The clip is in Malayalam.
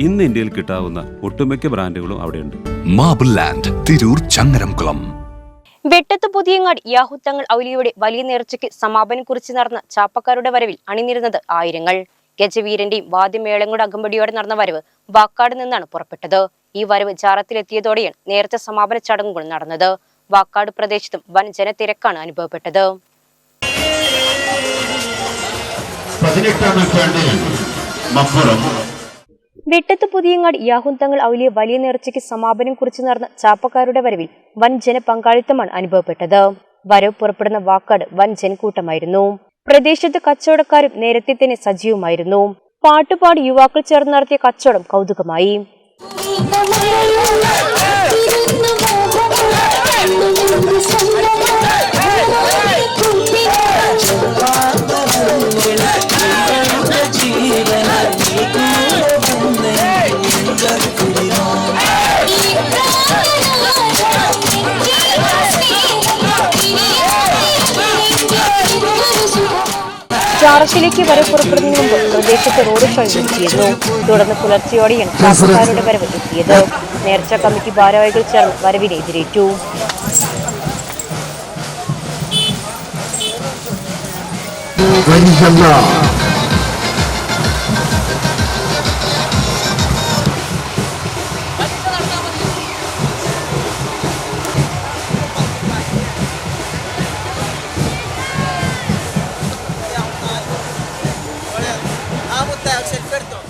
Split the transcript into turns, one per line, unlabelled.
ഇന്ന് ഇന്ത്യയിൽ കിട്ടാവുന്ന ഒട്ടുമിക്ക ബ്രാൻഡുകളും അവിടെയുണ്ട്.
Marble Land Tirur Changaramkulam.
വെട്ടത്ത് പുതിയങ്ങാട് യാഹുത്തങ്ങൾ ഔലിയുടെ വലിയ നേർച്ചയ്ക്ക് സമാപനം കുറിച്ച് നടന്ന ചാപ്പക്കാരുടെ വരവിൽ അണിനിരുന്നത് ആയിരങ്ങൾ. ഗജവീരന്റെയും വാദ്യമേളങ്ങളുടെ അകമ്പടിയോടെ നടന്ന വരവ് വാക്കാട് നിന്നാണ് പുറപ്പെട്ടത്. ഈ വരവ് ജാറത്തിലെത്തിയതോടെയാണ് നേരത്തെ സമാപന ചടങ്ങുകൾ നടന്നത്. വാക്കാട് പ്രദേശത്തും വൻ ജനത്തിരക്കാണ് അനുഭവപ്പെട്ടത്.
പതിനെട്ടാം നൂറ്റാണ്ടിൽ മപ്പുറം
വെട്ടത്ത് പുതിയങ്ങാട് യാഹുന്തങ്ങൾ ഔലിയ വലിയ നേർച്ചയ്ക്ക് സമാപനം കുറിച്ച് നടന്ന ചാപ്പക്കാരുടെ വരവിൽ വൻ ജനപങ്കാളിത്തമാണ് അനുഭവപ്പെട്ടത്. വരവ് പുറപ്പെടുന്ന വാക്കാട് വൻ ജനക്കൂട്ടമായിരുന്നു. പ്രദേശത്ത് കച്ചവടക്കാരും നേരത്തെ തന്നെ സജീവമായിരുന്നു. പാട്ടുപാടി യുവാക്കൾ ചേർന്ന് നടത്തിയ കച്ചവടം കൗതുകമായി. ചാറത്തിലേക്ക് വരെ പുറപ്പെടുന്നതിന് മുമ്പ് പ്രദേശത്ത് റോഡ് ഷോ നിർത്തിയിരുന്നു തുടർന്ന് പുലർച്ചെയോടെയാണ് ചാപ്പക്കാരുടെ വരവ് എത്തിയത്. നേർച്ച കമ്മിറ്റി ഭാരവാഹികൾ ചേർന്ന് വരവിനെ എതിരേറ്റു.
വരികല്ല Samo te, če je.